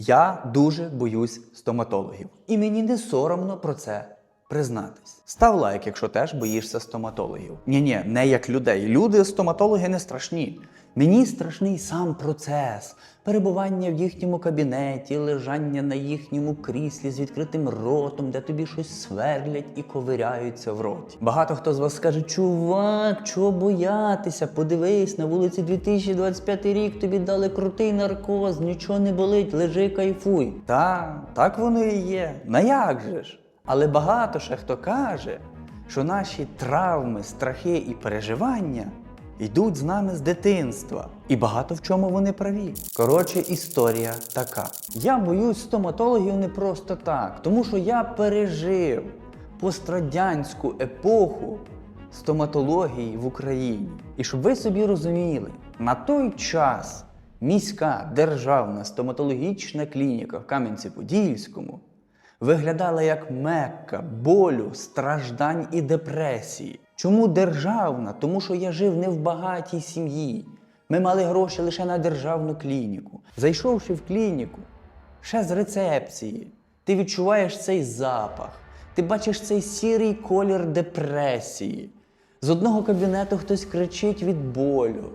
Я дуже боюсь стоматологів. І мені не соромно про це признатись. Став лайк, якщо теж боїшся стоматологів. Ні, ні, не як людей. Люди, стоматологи не страшні. Мені страшний сам процес перебування в їхньому кабінеті, лежання на їхньому кріслі з відкритим ротом, де тобі щось сверлять і ковиряються в роті. Багато хто з вас скаже: чувак, чого боятися? Подивись, на вулиці 2025 рік тобі дали крутий наркоз, нічого не болить, лежи, кайфуй. Та, так воно і є. На як же ж? Але багато ще хто каже, що наші травми, страхи і переживання йдуть з нами з дитинства. І багато в чому вони праві. Коротше, історія така. Я боюсь стоматологів не просто так, тому що я пережив пострадянську епоху стоматології в Україні. І щоб ви собі розуміли, на той час міська державна стоматологічна клініка в Кам'янці-Подільському виглядала як мекка болю, страждань і депресії. Чому державна? Тому що я жив не в багатій сім'ї. Ми мали гроші лише на державну клініку. Зайшовши в клініку, ще з рецепції, ти відчуваєш цей запах, ти бачиш цей сірий колір депресії. З одного кабінету хтось кричить від болю.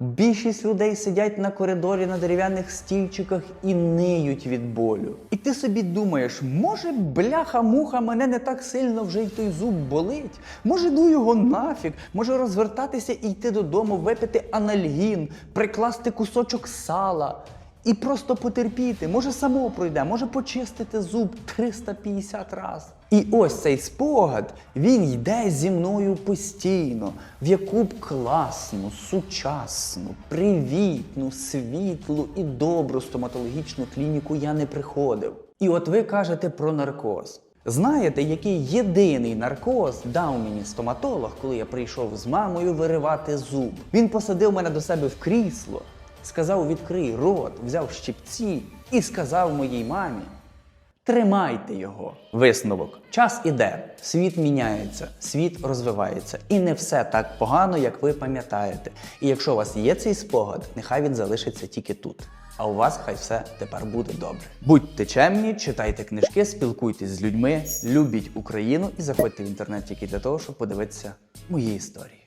Більшість людей сидять на коридорі на дерев'яних стільчиках і ниють від болю. І ти собі думаєш, може бляха-муха мене не так сильно вже й той зуб болить? Може, ну його нафіг, може розвертатися і йти додому, випити анальгін, прикласти кусочок сала. І просто потерпіти, може само пройде, може почистити зуб 350 разів. І ось цей спогад, він йде зі мною постійно, в яку б класну, сучасну, привітну, світлу і добру стоматологічну клініку я не приходив. І от ви кажете про наркоз. Знаєте, який єдиний наркоз дав мені стоматолог, коли я прийшов з мамою виривати зуб? Він посадив мене до себе в крісло, сказав відкрий рот, взяв щипці і сказав моїй мамі: Тримайте його. Висновок. Час іде, світ міняється, світ розвивається. І не все так погано, як ви пам'ятаєте. І якщо у вас є цей спогад, нехай він залишиться тільки тут. А у вас хай все тепер буде добре. Будьте чемні, читайте книжки, спілкуйтесь з людьми, любіть Україну і заходьте в інтернет тільки для того, щоб подивитися мої історії.